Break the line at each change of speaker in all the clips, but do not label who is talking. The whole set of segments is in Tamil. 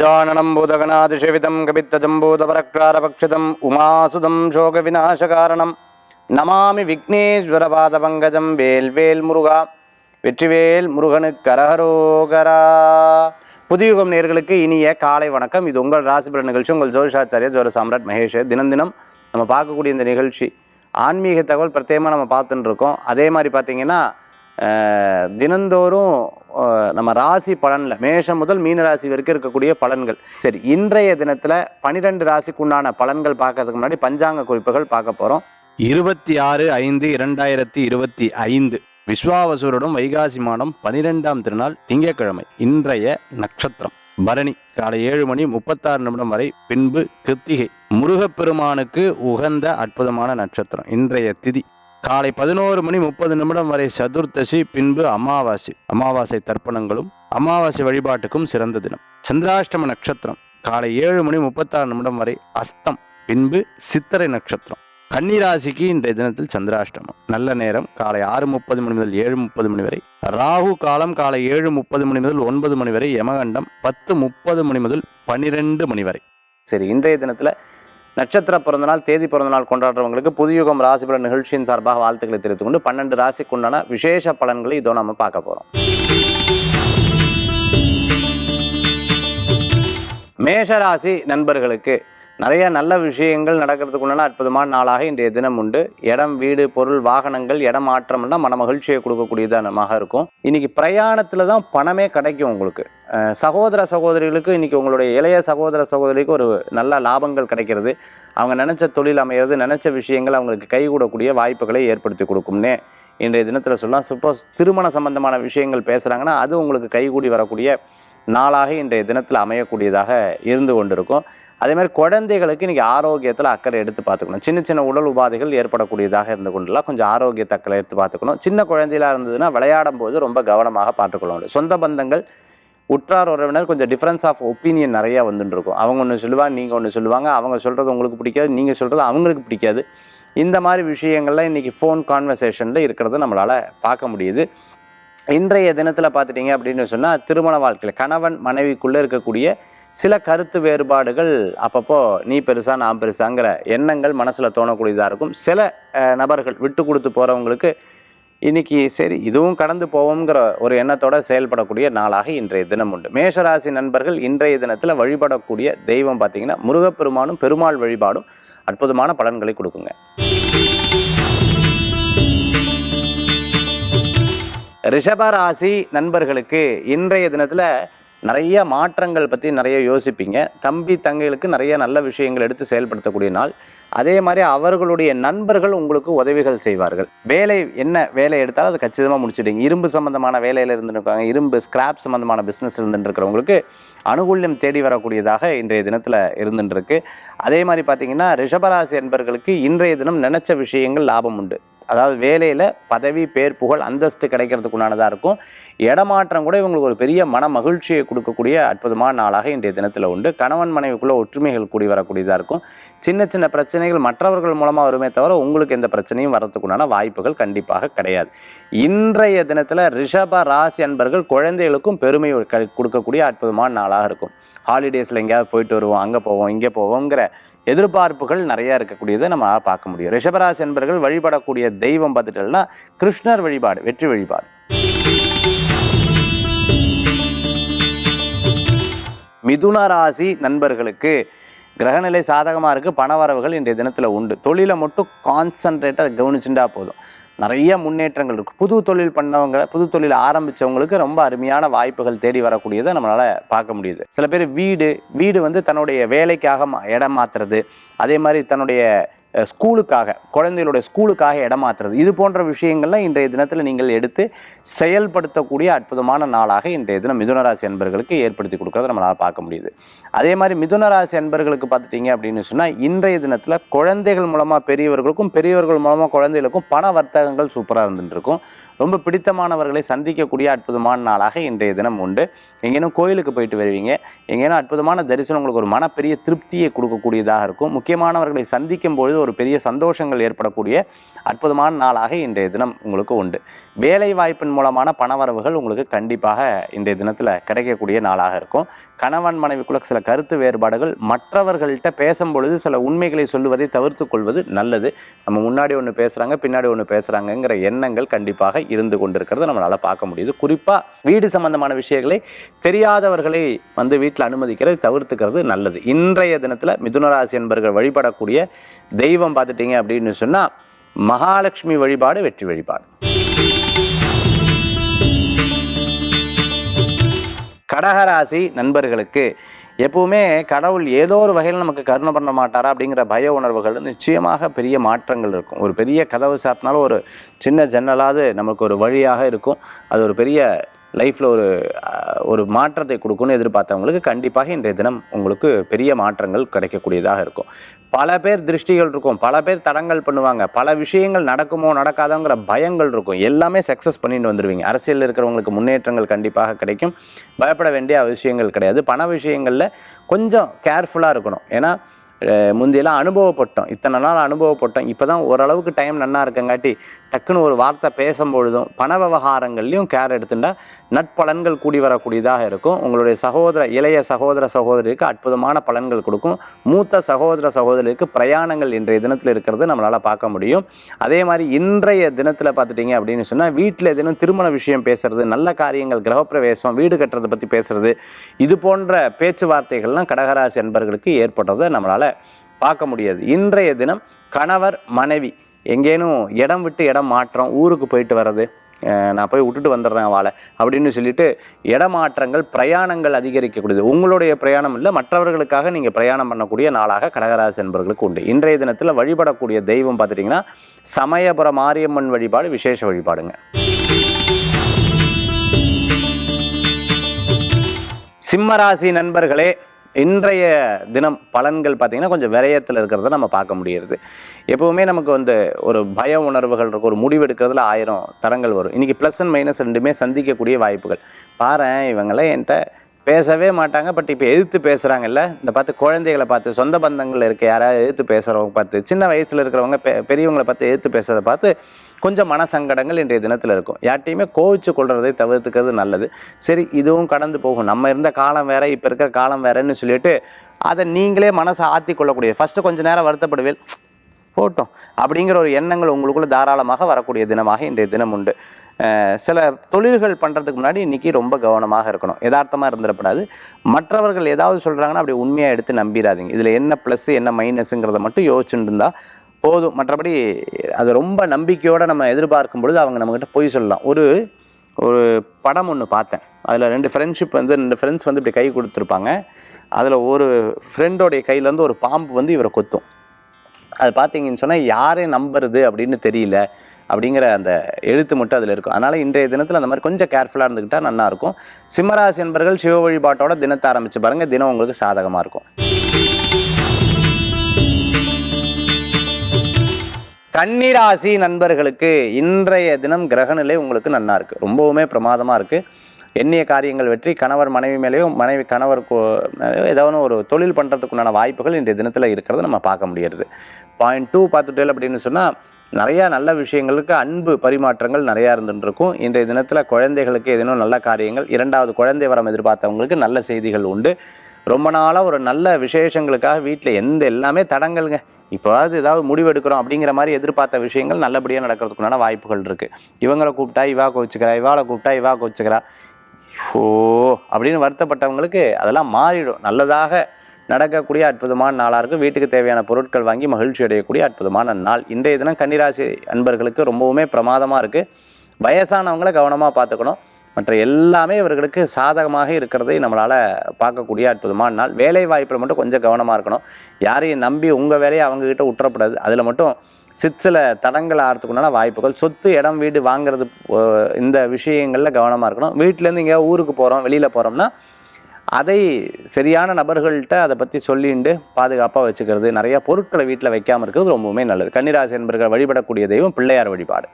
गजाननं உமாசுதம் சோக उमासुदं காரணம் நமாமி விக்னேஸ்வர பாதபங்கஜம் வேல்வேல் முருகா வெற்றிவேல் முருகனு கரஹரோகரா புதியுகம் நேர்களுக்கு இனிய காலை வணக்கம் இது உங்கள் ராசிபுர நிகழ்ச்சி உங்கள் ஜோதிஷாச்சாரிய ஜோர சாம்ராட் மகேஷ் தினம் தினம் நம்ம பார்க்கக்கூடிய இந்த நிகழ்ச்சி ஆன்மீக தகவல் பிரத்யேகமாக நம்ம பார்த்துட்டு இருக்கோம் அதே மாதிரி பார்த்தீங்கன்னா தினந்தோறும் நம்ம ராசி பலனில் மேஷம் முதல் மீன ராசி வரைக்கும் இருக்கக்கூடிய பலன்கள் சரி இன்றைய தினத்தில் பனிரெண்டு ராசிக்குண்டான பலன்கள் பார்க்கறதுக்கு முன்னாடி பஞ்சாங்க குறிப்புகள் பார்க்க போகிறோம்
இருபத்தி ஆறு ஐந்து இரண்டாயிரத்தி இருபத்தி ஐந்து விஸ்வாவசூரிடம் வைகாசி மாதம் பனிரெண்டாம் திருநாள் திங்கட்கிழமை இன்றைய நட்சத்திரம் பரணி காலை ஏழு மணி முப்பத்தாறு நிமிடம் வரை பின்பு கிருத்திகை முருகப்பெருமானுக்கு உகந்த அற்புதமான நட்சத்திரம் இன்றைய திதி காலை பதினோரு மணி முப்பது நிமிடம் வரை சதுர்த்தசி பின்பு அமாவாசை அமாவாசை தர்ப்பணங்களும் அமாவாசை வழிபாட்டுக்கும் சிறந்த தினம் சந்திராஷ்டம நட்சத்திரம் காலை ஏழு மணி முப்பத்தாறு நிமிடம் வரை அஸ்தம் பின்பு சித்திரை நட்சத்திரம் கன்னிராசிக்கு இன்றைய தினத்தில் சந்திராஷ்டமம் நல்ல நேரம் காலை ஆறு முப்பது மணி முதல் ஏழு முப்பது மணி வரை ராகு காலம் காலை ஏழு முப்பது மணி முதல் ஒன்பது மணி வரை யமகண்டம் பத்து முப்பது மணி முதல் பன்னிரெண்டு மணி வரை
சரி இன்றைய தினத்தில் நட்சத்திர பிறந்தநாள் தேதி பிறந்தநாள் கொண்டாடுறவங்களுக்கு ராசி ராசிபல நிகழ்ச்சியின் சார்பாக வாழ்த்துக்களை தெரிவித்துக் கொண்டு பன்னெண்டு ராசிக்குண்டான விசேஷ பலன்களை இதோ நம்ம பார்க்க போகிறோம் மேஷராசி நண்பர்களுக்கு நிறைய நல்ல விஷயங்கள் நடக்கிறதுக்கு உண்டான அற்புதமான நாளாக இன்றைய தினம் உண்டு இடம் வீடு பொருள் வாகனங்கள் இடம் மாற்றம்னா மன மகிழ்ச்சியை கொடுக்கக்கூடியதானமாக இருக்கும் இன்னைக்கு பிரயாணத்தில் தான் பணமே கிடைக்கும் உங்களுக்கு சகோதர சகோதரிகளுக்கு இன்னைக்கு உங்களுடைய இளைய சகோதர சகோதரிக்கு ஒரு நல்ல லாபங்கள் கிடைக்கிறது அவங்க நினச்ச தொழில் அமையிறது நினச்ச விஷயங்கள் அவங்களுக்கு கைகூடக்கூடிய வாய்ப்புகளை ஏற்படுத்தி கொடுக்கும்னே இன்றைய தினத்தில் சொல்லலாம் சப்போஸ் திருமண சம்பந்தமான விஷயங்கள் பேசுகிறாங்கன்னா அது உங்களுக்கு கைகூடி வரக்கூடிய நாளாக இன்றைய தினத்தில் அமையக்கூடியதாக இருந்து கொண்டிருக்கும் அதே மாதிரி குழந்தைகளுக்கு இன்றைக்கி ஆரோக்கியத்தில் அக்கறை எடுத்து பார்த்துக்கணும் சின்ன சின்ன உடல் உபாதைகள் ஏற்படக்கூடியதாக இருந்து கொண்டுலாம் கொஞ்சம் ஆரோக்கியத்தை அக்கறை எடுத்து பார்த்துக்கணும் சின்ன குழந்தையிலாக இருந்ததுன்னா விளையாடும் போது ரொம்ப கவனமாக பார்த்துக்கொள்ளணும் சொந்த பந்தங்கள் உற்றார் உறவினர் கொஞ்சம் டிஃப்ரென்ஸ் ஆஃப் ஒப்பீனியன் நிறையா வந்துட்டுருக்கும் அவங்க ஒன்று சொல்லுவாங்க நீங்கள் ஒன்று சொல்லுவாங்க அவங்க சொல்கிறது உங்களுக்கு பிடிக்காது நீங்கள் சொல்கிறது அவங்களுக்கு பிடிக்காது இந்த மாதிரி விஷயங்கள்லாம் இன்றைக்கி ஃபோன் கான்வர்சேஷனில் இருக்கிறத நம்மளால் பார்க்க முடியுது இன்றைய தினத்தில் பார்த்துட்டிங்க அப்படின்னு சொன்னால் திருமண வாழ்க்கையில் கணவன் மனைவிக்குள்ளே இருக்கக்கூடிய சில கருத்து வேறுபாடுகள் அப்பப்போ நீ பெருசா நான் பெருசாங்கிற எண்ணங்கள் மனசில் தோணக்கூடியதாக இருக்கும் சில நபர்கள் விட்டு கொடுத்து போகிறவங்களுக்கு இன்னைக்கு சரி இதுவும் கடந்து போவோங்கிற ஒரு எண்ணத்தோட செயல்படக்கூடிய நாளாக இன்றைய தினம் உண்டு மேஷராசி நண்பர்கள் இன்றைய தினத்தில் வழிபடக்கூடிய தெய்வம் பார்த்தீங்கன்னா முருகப்பெருமானும் பெருமாள் வழிபாடும் அற்புதமான பலன்களை கொடுக்குங்க ரிஷபராசி நண்பர்களுக்கு இன்றைய தினத்தில் நிறைய மாற்றங்கள் பற்றி நிறைய யோசிப்பீங்க தம்பி தங்கைகளுக்கு நிறைய நல்ல விஷயங்கள் எடுத்து செயல்படுத்தக்கூடிய நாள் அதே மாதிரி அவர்களுடைய நண்பர்கள் உங்களுக்கு உதவிகள் செய்வார்கள் வேலை என்ன வேலை எடுத்தாலும் அது கச்சிதமாக முடிச்சுடுங்க இரும்பு சம்மந்தமான வேலையில் இருந்துருக்காங்க இரும்பு ஸ்கிராப் சம்மந்தமான பிஸ்னஸ் இருந்துருக்கிறவங்களுக்கு அனுகூல்யம் தேடி வரக்கூடியதாக இன்றைய தினத்தில் இருந்துருக்கு அதே மாதிரி பார்த்திங்கன்னா ரிஷபராசி என்பர்களுக்கு இன்றைய தினம் நினச்ச விஷயங்கள் லாபம் உண்டு அதாவது வேலையில் பதவி பேர் புகழ் அந்தஸ்து கிடைக்கிறதுக்குண்டானதாக இருக்கும் இடமாற்றம் கூட இவங்களுக்கு ஒரு பெரிய மன மகிழ்ச்சியை கொடுக்கக்கூடிய அற்புதமான நாளாக இன்றைய தினத்தில் உண்டு கணவன் மனைவிக்குள்ளே ஒற்றுமைகள் கூடி வரக்கூடியதாக இருக்கும் சின்ன சின்ன பிரச்சனைகள் மற்றவர்கள் மூலமாக வருமே தவிர உங்களுக்கு எந்த பிரச்சனையும் வரத்துக்குண்டான வாய்ப்புகள் கண்டிப்பாக கிடையாது இன்றைய தினத்தில் ரிஷப ராசி அன்பர்கள் குழந்தைகளுக்கும் பெருமை கொடுக்கக்கூடிய அற்புதமான நாளாக இருக்கும் ஹாலிடேஸில் எங்கேயாவது போயிட்டு வருவோம் அங்கே போவோம் இங்கே போவோங்கிற எதிர்பார்ப்புகள் நிறையா இருக்கக்கூடியதை நம்ம பார்க்க முடியும் ரிஷபராசி என்பர்கள் வழிபடக்கூடிய தெய்வம் பார்த்துட்டோம்னா கிருஷ்ணர் வழிபாடு வெற்றி வழிபாடு மிதுன ராசி நண்பர்களுக்கு கிரகநிலை சாதகமாக இருக்குது பணவரவுகள் இன்றைய தினத்தில் உண்டு தொழிலை மட்டும் கான்சன்ட்ரேட்டாக கவனிச்சுட்டா போதும் நிறைய முன்னேற்றங்கள் இருக்குது புது தொழில் பண்ணவங்க புது தொழில் ஆரம்பித்தவங்களுக்கு ரொம்ப அருமையான வாய்ப்புகள் தேடி வரக்கூடியதை நம்மளால் பார்க்க முடியுது சில பேர் வீடு வீடு வந்து தன்னுடைய வேலைக்காக இடம் மாற்றுறது அதே மாதிரி தன்னுடைய ஸ்கூலுக்காக குழந்தைகளுடைய ஸ்கூலுக்காக இடமாற்றுறது இது போன்ற விஷயங்கள்லாம் இன்றைய தினத்தில் நீங்கள் எடுத்து செயல்படுத்தக்கூடிய அற்புதமான நாளாக இன்றைய தினம் மிதுனராசி அன்பர்களுக்கு ஏற்படுத்தி கொடுக்கறத நம்மளால் பார்க்க முடியுது அதே மாதிரி மிதுனராசி அன்பர்களுக்கு பார்த்துட்டிங்க அப்படின்னு சொன்னால் இன்றைய தினத்தில் குழந்தைகள் மூலமாக பெரியவர்களுக்கும் பெரியவர்கள் மூலமாக குழந்தைகளுக்கும் பண வர்த்தகங்கள் சூப்பராக இருந்துட்டுருக்கும் ரொம்ப பிடித்தமானவர்களை சந்திக்கக்கூடிய அற்புதமான நாளாக இன்றைய தினம் உண்டு எங்கேனும் கோயிலுக்கு போயிட்டு வருவீங்க எங்கேனும் அற்புதமான தரிசனம் உங்களுக்கு ஒரு மனப்பெரிய திருப்தியை கொடுக்கக்கூடியதாக இருக்கும் முக்கியமானவர்களை சந்திக்கும் பொழுது ஒரு பெரிய சந்தோஷங்கள் ஏற்படக்கூடிய அற்புதமான நாளாக இன்றைய தினம் உங்களுக்கு உண்டு வேலை வாய்ப்பின் மூலமான பணவரவுகள் உங்களுக்கு கண்டிப்பாக இன்றைய தினத்தில் கிடைக்கக்கூடிய நாளாக இருக்கும் கணவன் மனைவிக்குள்ள சில கருத்து வேறுபாடுகள் மற்றவர்கள்ட்ட பேசும் பொழுது சில உண்மைகளை சொல்லுவதை தவிர்த்து கொள்வது நல்லது நம்ம முன்னாடி ஒன்று பேசுகிறாங்க பின்னாடி ஒன்று பேசுகிறாங்கங்கிற எண்ணங்கள் கண்டிப்பாக இருந்து கொண்டிருக்கிறத நம்மளால் பார்க்க முடியுது குறிப்பாக வீடு சம்பந்தமான விஷயங்களை தெரியாதவர்களை வந்து வீட்டில் அனுமதிக்கிறது தவிர்த்துக்கிறது நல்லது இன்றைய தினத்தில் மிதுனராசி என்பர்கள் வழிபடக்கூடிய தெய்வம் பார்த்துட்டிங்க அப்படின்னு சொன்னால் மகாலட்சுமி வழிபாடு வெற்றி வழிபாடு கடகராசி நண்பர்களுக்கு எப்பவுமே கடவுள் ஏதோ ஒரு வகையில் நமக்கு கருணை பண்ண மாட்டாரா அப்படிங்கிற பய உணர்வுகள் நிச்சயமாக பெரிய மாற்றங்கள் இருக்கும் ஒரு பெரிய கதவு சாத்தினாலும் ஒரு சின்ன ஜன்னலாவது நமக்கு ஒரு வழியாக இருக்கும் அது ஒரு பெரிய லைஃப்பில் ஒரு ஒரு மாற்றத்தை கொடுக்கும்னு எதிர்பார்த்தவங்களுக்கு கண்டிப்பாக இன்றைய தினம் உங்களுக்கு பெரிய மாற்றங்கள் கிடைக்கக்கூடியதாக இருக்கும் பல பேர் திருஷ்டிகள் இருக்கும் பல பேர் தடங்கள் பண்ணுவாங்க பல விஷயங்கள் நடக்குமோ நடக்காதோங்கிற பயங்கள் இருக்கும் எல்லாமே சக்ஸஸ் பண்ணிட்டு வந்துடுவீங்க அரசியலில் இருக்கிறவங்களுக்கு முன்னேற்றங்கள் கண்டிப்பாக கிடைக்கும் பயப்பட வேண்டிய அவசியங்கள் கிடையாது பண விஷயங்களில் கொஞ்சம் கேர்ஃபுல்லாக இருக்கணும் ஏன்னா முந்தையெல்லாம் அனுபவப்பட்டோம் இத்தனை நாள் அனுபவப்பட்டோம் இப்போ தான் ஓரளவுக்கு டைம் நன்னாக இருக்கங்காட்டி டக்குன்னு ஒரு வார்த்தை பேசும் பொழுதும் பண விவகாரங்கள்லையும் கேர் எடுத்துட்டா நட்பலன்கள் கூடி வரக்கூடியதாக இருக்கும் உங்களுடைய சகோதர இளைய சகோதர சகோதரிக்கு அற்புதமான பலன்கள் கொடுக்கும் மூத்த சகோதர சகோதரிக்கு பிரயாணங்கள் இன்றைய தினத்தில் இருக்கிறது நம்மளால் பார்க்க முடியும் அதே மாதிரி இன்றைய தினத்தில் பார்த்துட்டிங்க அப்படின்னு சொன்னால் வீட்டில் தினம் திருமண விஷயம் பேசுறது நல்ல காரியங்கள் கிரகப்பிரவேசம் வீடு கட்டுறதை பற்றி பேசுறது இது போன்ற பேச்சுவார்த்தைகள்லாம் கடகராசி அன்பர்களுக்கு ஏற்பட்டதை நம்மளால் பார்க்க முடியாது இன்றைய தினம் கணவர் மனைவி எங்கேனும் இடம் விட்டு இடம் மாற்றம் ஊருக்கு போயிட்டு வர்றது நான் போய் விட்டுட்டு வந்துடுறேன் வாழை அப்படின்னு சொல்லிட்டு இடமாற்றங்கள் பிரயாணங்கள் அதிகரிக்கக்கூடியது உங்களுடைய பிரயாணம் இல்லை மற்றவர்களுக்காக நீங்கள் பிரயாணம் பண்ணக்கூடிய நாளாக கடகராசி என்பவர்களுக்கு உண்டு இன்றைய தினத்தில் வழிபடக்கூடிய தெய்வம் பார்த்துட்டிங்கன்னா சமயபுர மாரியம்மன் வழிபாடு விசேஷ வழிபாடுங்க சிம்மராசி நண்பர்களே இன்றைய தினம் பலன்கள் பார்த்திங்கன்னா கொஞ்சம் விரயத்தில் இருக்கிறத நம்ம பார்க்க முடிகிறது எப்போவுமே நமக்கு வந்து ஒரு பய உணர்வுகள் இருக்கும் ஒரு முடிவெடுக்கிறதுல ஆயிரம் தரங்கள் வரும் இன்றைக்கி ப்ளஸ் அண்ட் மைனஸ் ரெண்டுமே சந்திக்கக்கூடிய வாய்ப்புகள் பாரு இவங்களாம் என்கிட்ட பேசவே மாட்டாங்க பட் இப்போ எதிர்த்து பேசுகிறாங்கல்ல இந்த பார்த்து குழந்தைகளை பார்த்து சொந்த பந்தங்கள் இருக்க யாராவது எதிர்த்து பேசுகிறவங்க பார்த்து சின்ன வயசில் இருக்கிறவங்க பெ பெரியவங்களை பார்த்து எதிர்த்து பேசுகிறத பார்த்து கொஞ்சம் மனசங்கடங்கள் இன்றைய தினத்தில் இருக்கும் யார்ட்டையுமே கோவிச்சு கொள்வதை தவிர்த்துக்கிறது நல்லது சரி இதுவும் கடந்து போகும் நம்ம இருந்த காலம் வேறு இப்போ இருக்கிற காலம் வேறேன்னு சொல்லிட்டு அதை நீங்களே மனசை ஆற்றி கொள்ளக்கூடிய ஃபஸ்ட்டு கொஞ்சம் நேரம் வருத்தப்படுவேன் போட்டோம் அப்படிங்கிற ஒரு எண்ணங்கள் உங்களுக்குள்ளே தாராளமாக வரக்கூடிய தினமாக இன்றைய தினம் உண்டு சில தொழில்கள் பண்ணுறதுக்கு முன்னாடி இன்றைக்கி ரொம்ப கவனமாக இருக்கணும் யதார்த்தமாக இருந்துடக்கூடாது மற்றவர்கள் ஏதாவது சொல்கிறாங்கன்னா அப்படி உண்மையாக எடுத்து நம்பிடாதீங்க இதில் என்ன ப்ளஸ்ஸு என்ன மைனஸுங்கிறத மட்டும் யோசிச்சுட்டு இருந்தால் போதும் மற்றபடி அதை ரொம்ப நம்பிக்கையோடு நம்ம எதிர்பார்க்கும் பொழுது அவங்க நம்மக்கிட்ட பொய் சொல்லலாம் ஒரு ஒரு படம் ஒன்று பார்த்தேன் அதில் ரெண்டு ஃப்ரெண்ட்ஷிப் வந்து ரெண்டு ஃப்ரெண்ட்ஸ் வந்து இப்படி கை கொடுத்துருப்பாங்க அதில் ஒரு ஃப்ரெண்டோடைய கையிலேருந்து ஒரு பாம்பு வந்து இவரை கொத்தும் அது பார்த்தீங்கன்னு சொன்னால் யாரே நம்புறது அப்படின்னு தெரியல அப்படிங்கிற அந்த எழுத்து மட்டும் அதில் இருக்கும் அதனால் இன்றைய தினத்தில் அந்த மாதிரி கொஞ்சம் கேர்ஃபுல்லாக இருந்துக்கிட்டால் நல்லாயிருக்கும் சிம்மராசி என்பர்கள் சிவ வழிபாட்டோட தினத்தை ஆரம்பித்து பாருங்கள் தினம் உங்களுக்கு சாதகமாக இருக்கும் கன்னிராசி நண்பர்களுக்கு இன்றைய தினம் கிரகநிலை உங்களுக்கு நல்லாயிருக்கு இருக்குது ரொம்பவுமே பிரமாதமாக இருக்குது எண்ணிய காரியங்கள் வெற்றி கணவர் மனைவி மேலேயும் மனைவி கணவர் ஏதாவது ஒரு தொழில் பண்ணுறதுக்குண்டான வாய்ப்புகள் இன்றைய தினத்தில் இருக்கிறத நம்ம பார்க்க முடியறது பாயிண்ட் டூ பார்த்துட்டேல் அப்படின்னு சொன்னால் நிறையா நல்ல விஷயங்களுக்கு அன்பு பரிமாற்றங்கள் நிறையா இருந்துருக்கும் இன்றைய தினத்தில் குழந்தைகளுக்கு ஏதேனும் நல்ல காரியங்கள் இரண்டாவது குழந்தை வரம் எதிர்பார்த்தவங்களுக்கு நல்ல செய்திகள் உண்டு ரொம்ப நாளாக ஒரு நல்ல விசேஷங்களுக்காக வீட்டில் எந்த எல்லாமே தடங்கலுங்க இப்போதாவது ஏதாவது முடிவு எடுக்கிறோம் அப்படிங்கிற மாதிரி எதிர்பார்த்த விஷயங்கள் நல்லபடியாக நடக்கிறதுக்குண்டான வாய்ப்புகள் இருக்குது இவங்களை கூப்பிட்டா இவா கோச்சுக்கிறா இவாளை கூப்பிட்டா இவா கோச்சுக்கிறா ஓ அப்படின்னு வருத்தப்பட்டவங்களுக்கு அதெல்லாம் மாறிடும் நல்லதாக நடக்கக்கூடிய அற்புதமான நாளாக இருக்கும் வீட்டுக்கு தேவையான பொருட்கள் வாங்கி மகிழ்ச்சி அடையக்கூடிய அற்புதமான நாள் இன்றைய தினம் கன்னிராசி அன்பர்களுக்கு ரொம்பவுமே பிரமாதமாக இருக்குது வயசானவங்களை கவனமாக பார்த்துக்கணும் மற்ற எல்லாமே இவர்களுக்கு சாதகமாக இருக்கிறதை நம்மளால் பார்க்கக்கூடிய அற்புதமான நாள் வேலை வாய்ப்பில் மட்டும் கொஞ்சம் கவனமாக இருக்கணும் யாரையும் நம்பி உங்கள் வேலையை அவங்கக்கிட்ட உற்றப்படாது அதில் மட்டும் சிற்சில தடங்கள் ஆகிறதுக்குண்டான வாய்ப்புகள் சொத்து இடம் வீடு வாங்குறது இந்த விஷயங்களில் கவனமாக இருக்கணும் வீட்டிலேருந்து இங்கே ஊருக்கு போகிறோம் வெளியில் போகிறோம்னா அதை சரியான நபர்கள்ட்ட அதை பற்றி சொல்லிண்டு பாதுகாப்பாக வச்சுக்கிறது நிறைய பொருட்களை வீட்டில் வைக்காமல் இருக்கிறது ரொம்பவுமே நல்லது கன்னிராசி என்பர்கள் வழிபடக்கூடிய தெய்வம் பிள்ளையார் வழிபாடு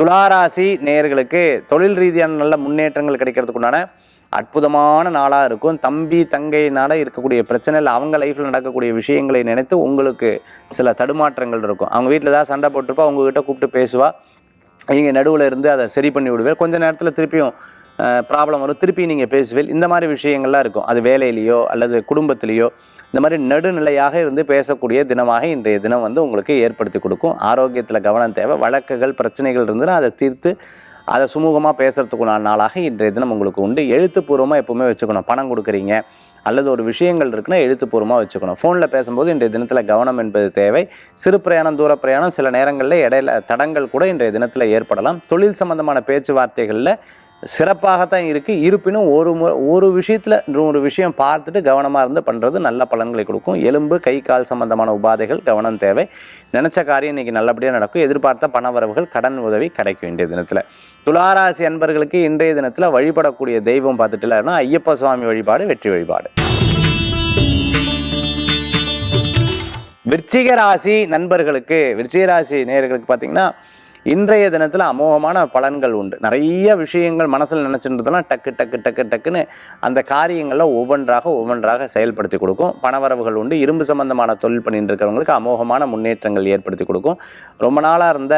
துளாராசி நேர்களுக்கு தொழில் ரீதியான நல்ல முன்னேற்றங்கள் கிடைக்கிறதுக்குண்டான அற்புதமான நாளாக இருக்கும் தம்பி தங்கையினால் இருக்கக்கூடிய பிரச்சனையில் அவங்க லைஃப்பில் நடக்கக்கூடிய விஷயங்களை நினைத்து உங்களுக்கு சில தடுமாற்றங்கள் இருக்கும் அவங்க வீட்டில் ஏதாவது சண்டை போட்டிருப்பா அவங்கக்கிட்ட கூப்பிட்டு பேசுவா நீங்கள் நடுவில் இருந்து அதை சரி பண்ணி விடுவேன் கொஞ்சம் நேரத்தில் திருப்பியும் ப்ராப்ளம் வரும் திருப்பி நீங்கள் பேசுவேன் இந்த மாதிரி விஷயங்கள்லாம் இருக்கும் அது வேலையிலையோ அல்லது குடும்பத்திலேயோ இந்த மாதிரி நடுநிலையாக இருந்து பேசக்கூடிய தினமாக இன்றைய தினம் வந்து உங்களுக்கு ஏற்படுத்தி கொடுக்கும் ஆரோக்கியத்தில் கவனம் தேவை வழக்குகள் பிரச்சனைகள் இருந்ததுன்னா அதை தீர்த்து அதை சுமூகமாக பேசுகிறதுக்குண்டான நாளாக இன்றைய தினம் உங்களுக்கு உண்டு எழுத்துப்பூர்வமாக எப்போவுமே வச்சுக்கணும் பணம் கொடுக்குறீங்க அல்லது ஒரு விஷயங்கள் இருக்குன்னா எழுத்துப்பூர்வமாக வச்சுக்கணும் ஃபோனில் பேசும்போது இன்றைய தினத்தில் கவனம் என்பது தேவை சிறு பிரயாணம் தூர பிரயாணம் சில நேரங்களில் இடையில தடங்கள் கூட இன்றைய தினத்தில் ஏற்படலாம் தொழில் சம்பந்தமான பேச்சுவார்த்தைகளில் சிறப்பாகத்தான் இருக்குது இருப்பினும் ஒரு மு ஒரு விஷயத்தில் ஒரு விஷயம் பார்த்துட்டு கவனமாக இருந்து பண்ணுறது நல்ல பலன்களை கொடுக்கும் எலும்பு கை கால் சம்பந்தமான உபாதைகள் கவனம் தேவை நினச்ச காரியம் இன்றைக்கி நல்லபடியாக நடக்கும் எதிர்பார்த்த பண வரவுகள் கடன் உதவி கிடைக்கும் இன்றைய தினத்தில் துளாராசி அன்பர்களுக்கு இன்றைய தினத்தில் வழிபடக்கூடிய தெய்வம் பார்த்துட்டுலாருன்னா ஐயப்ப சுவாமி வழிபாடு வெற்றி வழிபாடு விருச்சிக ராசி நண்பர்களுக்கு விருச்சிக ராசி நேர்களுக்கு பார்த்தீங்கன்னா இன்றைய தினத்தில் அமோகமான பலன்கள் உண்டு நிறைய விஷயங்கள் மனசில் நினச்சின்றதுலாம் டக்கு டக்கு டக்கு டக்குன்னு அந்த காரியங்களில் ஒவ்வொன்றாக ஒவ்வொன்றாக செயல்படுத்தி கொடுக்கும் பணவரவுகள் உண்டு இரும்பு சம்பந்தமான தொழில் பண்ணிட்டு இருக்கிறவங்களுக்கு அமோகமான முன்னேற்றங்கள் ஏற்படுத்தி கொடுக்கும் ரொம்ப நாளாக இருந்த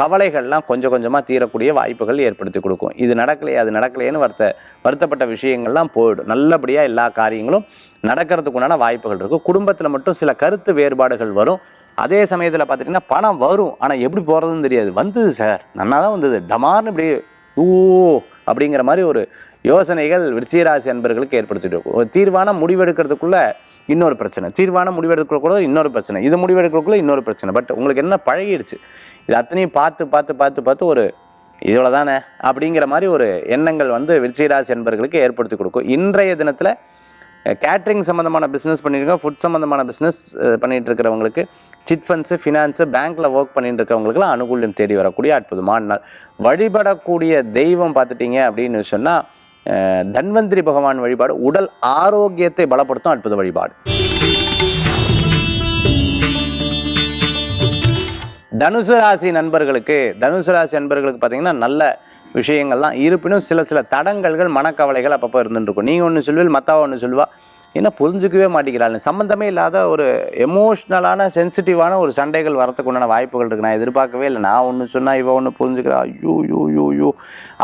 கவலைகள்லாம் கொஞ்சம் கொஞ்சமாக தீரக்கூடிய வாய்ப்புகள் ஏற்படுத்தி கொடுக்கும் இது நடக்கலையே அது நடக்கலையேன்னு வருத்த வருத்தப்பட்ட விஷயங்கள்லாம் போயிடும் நல்லபடியாக எல்லா காரியங்களும் நடக்கிறதுக்கு உண்டான வாய்ப்புகள் இருக்கும் குடும்பத்தில் மட்டும் சில கருத்து வேறுபாடுகள் வரும் அதே சமயத்தில் பார்த்துட்டிங்கன்னா பணம் வரும் ஆனால் எப்படி போகிறதுன்னு தெரியாது வந்தது சார் நல்லா தான் வந்தது டமார்னு இப்படி ஓ அப்படிங்கிற மாதிரி ஒரு யோசனைகள் விருச்சிகராசி அன்பர்களுக்கு ஏற்படுத்திட்டு இருக்கும் ஒரு தீர்வான முடிவெடுக்கிறதுக்குள்ளே இன்னொரு பிரச்சனை தீர்வான முடிவெடுக்கக்கூடாது இன்னொரு பிரச்சனை இது முடிவெடுக்கக்குள்ள இன்னொரு பிரச்சனை பட் உங்களுக்கு என்ன பழகிடுச்சு இது அத்தனையும் பார்த்து பார்த்து பார்த்து பார்த்து ஒரு இவ்வளோ தானே அப்படிங்கிற மாதிரி ஒரு எண்ணங்கள் வந்து விருச்சிகராசி என்பர்களுக்கு ஏற்படுத்தி கொடுக்கும் இன்றைய தினத்தில் கேட்ரிங் சம்மந்தமான பிஸ்னஸ் பண்ணியிருக்கோம் ஃபுட் சம்மந்தமான பிஸ்னஸ் பண்ணிகிட்டு இருக்கிறவங்களுக்கு சிட் ஃபண்ட்ஸு ஃபினான்ஸு பேங்க்கில் ஒர்க் பண்ணிட்டு இருக்கவங்களுக்குலாம் அனுகூலம் தேடி வரக்கூடிய அற்புதமான நாள் வழிபடக்கூடிய தெய்வம் பார்த்துட்டிங்க அப்படின்னு சொன்னால் தன்வந்திரி பகவான் வழிபாடு உடல் ஆரோக்கியத்தை பலப்படுத்தும் அற்புத வழிபாடு தனுசு ராசி நண்பர்களுக்கு தனுசு ராசி நண்பர்களுக்கு பார்த்தீங்கன்னா நல்ல விஷயங்கள்லாம் இருப்பினும் சில சில தடங்கல்கள் மனக்கவலைகள் அப்பப்போ இருந்துருக்கும் நீங்கள் ஒன்று சொல்லுவீள் மற்றவா ஒன்று சொல்லுவா என்ன புரிஞ்சுக்கவே மாட்டேங்கிறாள் சம்மந்தமே இல்லாத ஒரு எமோஷ்னலான சென்சிட்டிவான ஒரு சண்டைகள் வரத்துக்கு உண்டான வாய்ப்புகள் இருக்குது நான் எதிர்பார்க்கவே இல்லை நான் ஒன்று சொன்னால் இவன் ஒன்று புரிஞ்சுக்கிறா ஐயோ யூ யூ யூ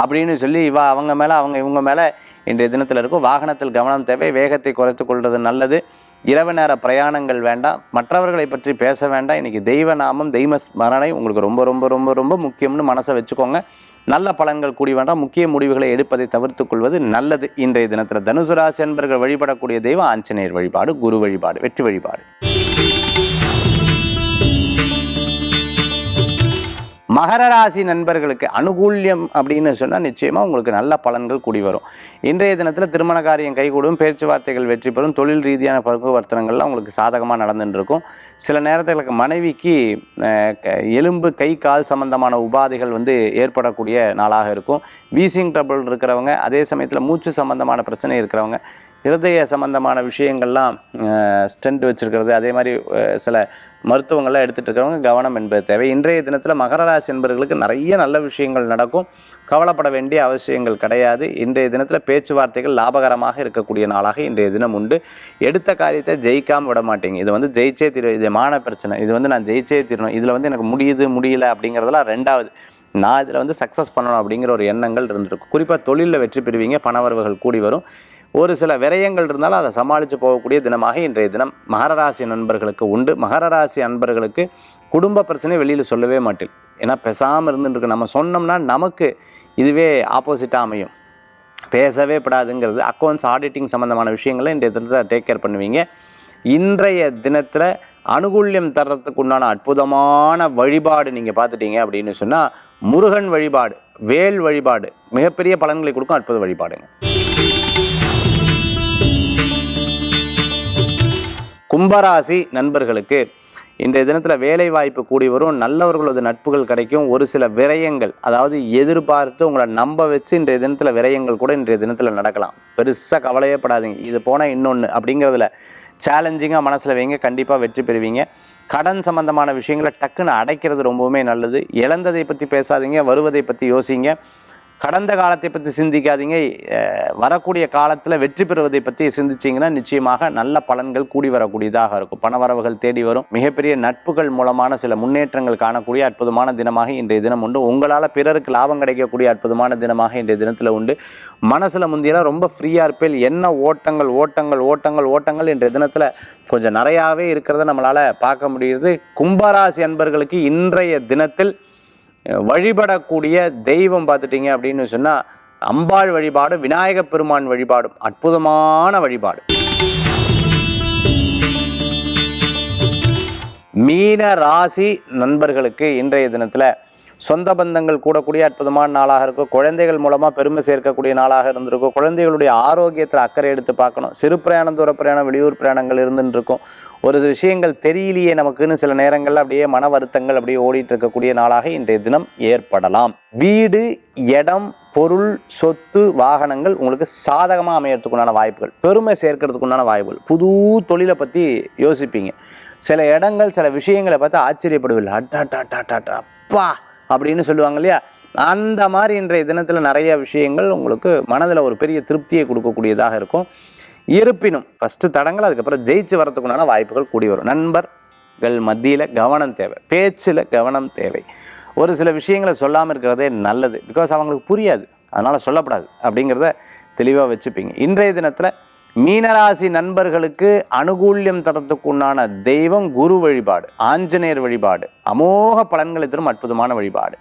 அப்படின்னு சொல்லி இவா அவங்க மேலே அவங்க இவங்க மேலே இன்றைய தினத்தில் இருக்கும் வாகனத்தில் கவனம் தேவை வேகத்தை குறைத்து கொள்வது நல்லது இரவு நேர பிரயாணங்கள் வேண்டாம் மற்றவர்களை பற்றி பேச வேண்டாம் இன்றைக்கி தெய்வ நாமம் தெய்வ ஸ்மரணை உங்களுக்கு ரொம்ப ரொம்ப ரொம்ப ரொம்ப முக்கியம்னு மனசை வச்சுக்கோங்க நல்ல பலன்கள் கூடி வேண்டாம் முக்கிய முடிவுகளை எடுப்பதை தவிர்த்து கொள்வது நல்லது இன்றைய தினத்தில் தனுசு ராசி அன்பர்கள் வழிபடக்கூடிய தெய்வம் ஆஞ்சநேயர் வழிபாடு குரு வழிபாடு வெற்றி வழிபாடு மகர ராசி நண்பர்களுக்கு அனுகூல்யம் அப்படின்னு சொன்னால் நிச்சயமாக உங்களுக்கு நல்ல பலன்கள் கூடி வரும் இன்றைய தினத்தில் திருமண காரியம் கைகூடும் பேச்சுவார்த்தைகள் வெற்றி பெறும் தொழில் ரீதியான வர்த்தனங்கள்லாம் உங்களுக்கு சாதகமாக நடந்துட்டு இருக்கும் சில நேரத்துக்கு மனைவிக்கு எலும்பு கை கால் சம்பந்தமான உபாதைகள் வந்து ஏற்படக்கூடிய நாளாக இருக்கும் வீசிங் ட்ரபிள் இருக்கிறவங்க அதே சமயத்தில் மூச்சு சம்பந்தமான பிரச்சனை இருக்கிறவங்க இருதய சம்பந்தமான விஷயங்கள்லாம் ஸ்டென்ட் வச்சுருக்கிறது அதே மாதிரி சில மருத்துவங்கள்லாம் எடுத்துகிட்டு இருக்கிறவங்க கவனம் என்பது தேவை இன்றைய தினத்தில் மகர ராசி என்பவர்களுக்கு நிறைய நல்ல விஷயங்கள் நடக்கும் கவலைப்பட வேண்டிய அவசியங்கள் கிடையாது இன்றைய தினத்தில் பேச்சுவார்த்தைகள் லாபகரமாக இருக்கக்கூடிய நாளாக இன்றைய தினம் உண்டு எடுத்த காரியத்தை ஜெயிக்காமல் விட மாட்டீங்க இது வந்து ஜெயிச்சே தீர்வு இது மான பிரச்சனை இது வந்து நான் ஜெயிச்சே தீரணும் இதில் வந்து எனக்கு முடியுது முடியல அப்படிங்கிறதெல்லாம் ரெண்டாவது நான் இதில் வந்து சக்ஸஸ் பண்ணணும் அப்படிங்கிற ஒரு எண்ணங்கள் இருந்திருக்கும் குறிப்பாக தொழிலில் வெற்றி பெறுவீங்க பணவரவுகள் கூடி வரும் ஒரு சில விரயங்கள் இருந்தாலும் அதை சமாளித்து போகக்கூடிய தினமாக இன்றைய தினம் மகர ராசி நண்பர்களுக்கு உண்டு மகர ராசி அன்பர்களுக்கு குடும்ப பிரச்சனை வெளியில் சொல்லவே மாட்டேன் ஏன்னா பெசாமல் இருந்துருக்கு நம்ம சொன்னோம்னா நமக்கு இதுவே ஆப்போசிட்டாக அமையும் பேசவே படாதுங்கிறது அக்கௌண்ட்ஸ் ஆடிட்டிங் சம்மந்தமான விஷயங்களை இன்றைய தினத்தில் டேக் கேர் பண்ணுவீங்க இன்றைய தினத்தில் அனுகூல்யம் தர்றதுக்கு உண்டான அற்புதமான வழிபாடு நீங்கள் பார்த்துட்டீங்க அப்படின்னு சொன்னால் முருகன் வழிபாடு வேல் வழிபாடு மிகப்பெரிய பலன்களை கொடுக்கும் அற்புத வழிபாடுங்க கும்பராசி நண்பர்களுக்கு இன்றைய தினத்தில் வேலை வாய்ப்பு கூடி வரும் நல்லவர்களது நட்புகள் கிடைக்கும் ஒரு சில விரயங்கள் அதாவது எதிர்பார்த்து உங்களை நம்ப வச்சு இன்றைய தினத்தில் விரயங்கள் கூட இன்றைய தினத்தில் நடக்கலாம் பெருசாக கவலையே படாதீங்க இது போனால் இன்னொன்று அப்படிங்கிறதுல சேலஞ்சிங்காக மனசில் வைங்க கண்டிப்பாக வெற்றி பெறுவீங்க கடன் சம்மந்தமான விஷயங்களை டக்குன்னு அடைக்கிறது ரொம்பவுமே நல்லது இழந்ததை பற்றி பேசாதீங்க வருவதை பற்றி யோசிங்க கடந்த காலத்தை பற்றி சிந்திக்காதீங்க வரக்கூடிய காலத்தில் வெற்றி பெறுவதை பற்றி சிந்திச்சிங்கன்னா நிச்சயமாக நல்ல பலன்கள் கூடி வரக்கூடியதாக இருக்கும் பணவரவுகள் தேடி வரும் மிகப்பெரிய நட்புகள் மூலமான சில முன்னேற்றங்கள் காணக்கூடிய அற்புதமான தினமாக இன்றைய தினம் உண்டு உங்களால் பிறருக்கு லாபம் கிடைக்கக்கூடிய அற்புதமான தினமாக இன்றைய தினத்தில் உண்டு மனசில் முந்தியெல்லாம் ரொம்ப ஃப்ரீயாக இருப்பேன் என்ன ஓட்டங்கள் ஓட்டங்கள் ஓட்டங்கள் ஓட்டங்கள் இன்றைய தினத்தில் கொஞ்சம் நிறையாவே இருக்கிறத நம்மளால் பார்க்க முடியுது கும்பராசி அன்பர்களுக்கு இன்றைய தினத்தில் வழிபடக்கூடிய தெய்வம் பார்த்துட்டீங்க அப்படின்னு சொன்னால் அம்பாள் வழிபாடு விநாயகப் பெருமான் வழிபாடும் அற்புதமான வழிபாடு மீன ராசி நண்பர்களுக்கு இன்றைய தினத்தில் சொந்த பந்தங்கள் கூடக்கூடிய அற்புதமான நாளாக இருக்கும் குழந்தைகள் மூலமாக பெருமை சேர்க்கக்கூடிய நாளாக இருந்திருக்கும் குழந்தைகளுடைய ஆரோக்கியத்தில் அக்கறை எடுத்து பார்க்கணும் சிறு பிரயாணம் தூர பிரயாணம் வெளியூர் பிரயாணங்கள் இருந்துன்னு இருக்கும் ஒரு விஷயங்கள் தெரியலையே நமக்குன்னு சில நேரங்களில் அப்படியே மன வருத்தங்கள் அப்படியே ஓடிட்டு இருக்கக்கூடிய நாளாக இன்றைய தினம் ஏற்படலாம் வீடு இடம் பொருள் சொத்து வாகனங்கள் உங்களுக்கு சாதகமாக அமையறதுக்குண்டான வாய்ப்புகள் பெருமை சேர்க்கறதுக்குண்டான வாய்ப்புகள் புது தொழிலை பற்றி யோசிப்பீங்க சில இடங்கள் சில விஷயங்களை பார்த்து ஆச்சரியப்படுவில்லை டா அப்பா அப்படின்னு சொல்லுவாங்க இல்லையா அந்த மாதிரி இன்றைய தினத்தில் நிறைய விஷயங்கள் உங்களுக்கு மனதில் ஒரு பெரிய திருப்தியை கொடுக்கக்கூடியதாக இருக்கும் இருப்பினும் ஃபஸ்ட்டு தடங்கள் அதுக்கப்புறம் ஜெயிச்சு வரத்துக்குண்டான வாய்ப்புகள் கூடி வரும் நண்பர்கள் மத்தியில் கவனம் தேவை பேச்சில் கவனம் தேவை ஒரு சில விஷயங்களை சொல்லாமல் இருக்கிறதே நல்லது பிகாஸ் அவங்களுக்கு புரியாது அதனால் சொல்லப்படாது அப்படிங்கிறத தெளிவாக வச்சுப்பீங்க இன்றைய தினத்தில் மீனராசி நண்பர்களுக்கு அனுகூல்யம் உண்டான தெய்வம் குரு வழிபாடு ஆஞ்சநேயர் வழிபாடு அமோக பலன்களை தரும் அற்புதமான வழிபாடு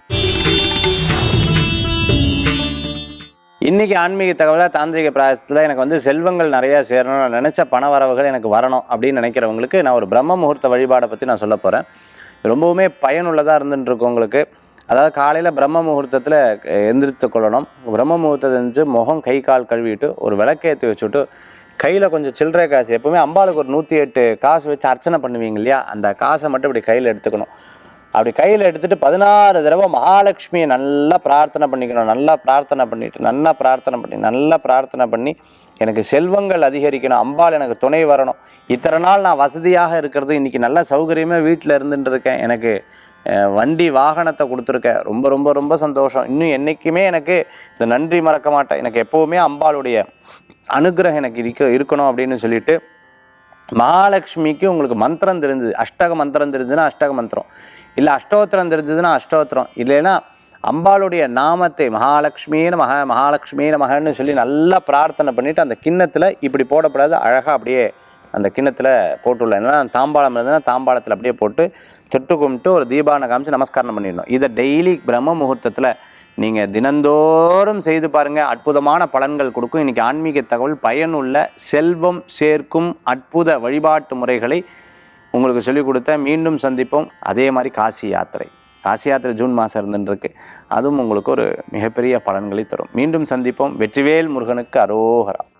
இன்றைக்கி ஆன்மீக தகவலாக தாந்திரிக பிராயத்தில் எனக்கு வந்து செல்வங்கள் நிறையா சேரணும் நினச்ச பண வரவுகள் எனக்கு வரணும் அப்படின்னு நினைக்கிறவங்களுக்கு நான் ஒரு பிரம்ம முகூர்த்த வழிபாடை பற்றி நான் சொல்ல போகிறேன் ரொம்பவுமே பயனுள்ளதாக இருந்துட்டுருக்கும் உங்களுக்கு அதாவது காலையில் பிரம்ம முகூர்த்தத்தில் எந்திரித்து கொள்ளணும் பிரம்ம முகூர்த்தத்தை எழுந்து முகம் கை கால் கழுவிட்டு ஒரு விளக்கேற்றி வச்சுட்டு கையில் கொஞ்சம் சில்லறை காசு எப்போவுமே அம்பாளுக்கு ஒரு நூற்றி எட்டு காசு வச்சு அர்ச்சனை பண்ணுவீங்க இல்லையா அந்த காசை மட்டும் இப்படி கையில் எடுத்துக்கணும் அப்படி கையில் எடுத்துகிட்டு பதினாறு தடவை மகாலட்சுமியை நல்லா பிரார்த்தனை பண்ணிக்கணும் நல்லா பிரார்த்தனை பண்ணிவிட்டு நல்லா பிரார்த்தனை பண்ணி நல்லா பிரார்த்தனை பண்ணி எனக்கு செல்வங்கள் அதிகரிக்கணும் அம்பாள் எனக்கு துணை வரணும் இத்தனை நாள் நான் வசதியாக இருக்கிறது இன்றைக்கி நல்ல சௌகரியமாக வீட்டில் இருந்துட்டு இருக்கேன் எனக்கு வண்டி வாகனத்தை கொடுத்துருக்கேன் ரொம்ப ரொம்ப ரொம்ப சந்தோஷம் இன்னும் என்றைக்குமே எனக்கு இந்த நன்றி மறக்க மாட்டேன் எனக்கு எப்போவுமே அம்பாளுடைய அனுகிரகம் எனக்கு இருக்க இருக்கணும் அப்படின்னு சொல்லிட்டு மகாலட்சுமிக்கு உங்களுக்கு மந்திரம் தெரிஞ்சுது அஷ்டக மந்திரம் தெரிஞ்சதுன்னா அஷ்டக மந்திரம் இல்லை அஷ்டோத்திரம் தெரிஞ்சதுன்னா அஷ்டோத்திரம் இல்லைன்னா அம்பாளுடைய நாமத்தை மகாலட்சுமின்னு மக மகாலட்சுமின்னு மகன்னு சொல்லி நல்லா பிரார்த்தனை பண்ணிவிட்டு அந்த கிண்ணத்தில் இப்படி போடப்படாது அழகாக அப்படியே அந்த கிண்ணத்தில் போட்டுள்ள ஏன்னா தாம்பாளம் இருந்ததுன்னா தாம்பாளத்தில் அப்படியே போட்டு தொட்டு கும்பிட்டு ஒரு தீபான காமிச்சு நமஸ்காரம் பண்ணிடணும் இதை டெய்லி பிரம்ம முகூர்த்தத்தில் நீங்கள் தினந்தோறும் செய்து பாருங்கள் அற்புதமான பலன்கள் கொடுக்கும் இன்றைக்கி ஆன்மீக தகவல் பயனுள்ள செல்வம் சேர்க்கும் அற்புத வழிபாட்டு முறைகளை உங்களுக்கு சொல்லிக் கொடுத்த மீண்டும் சந்திப்போம் அதே மாதிரி காசி யாத்திரை காசி யாத்திரை ஜூன் மாதம் இருந்துருக்கு அதுவும் உங்களுக்கு ஒரு மிகப்பெரிய பலன்களை தரும் மீண்டும் சந்திப்போம் வெற்றிவேல் முருகனுக்கு அரோகரா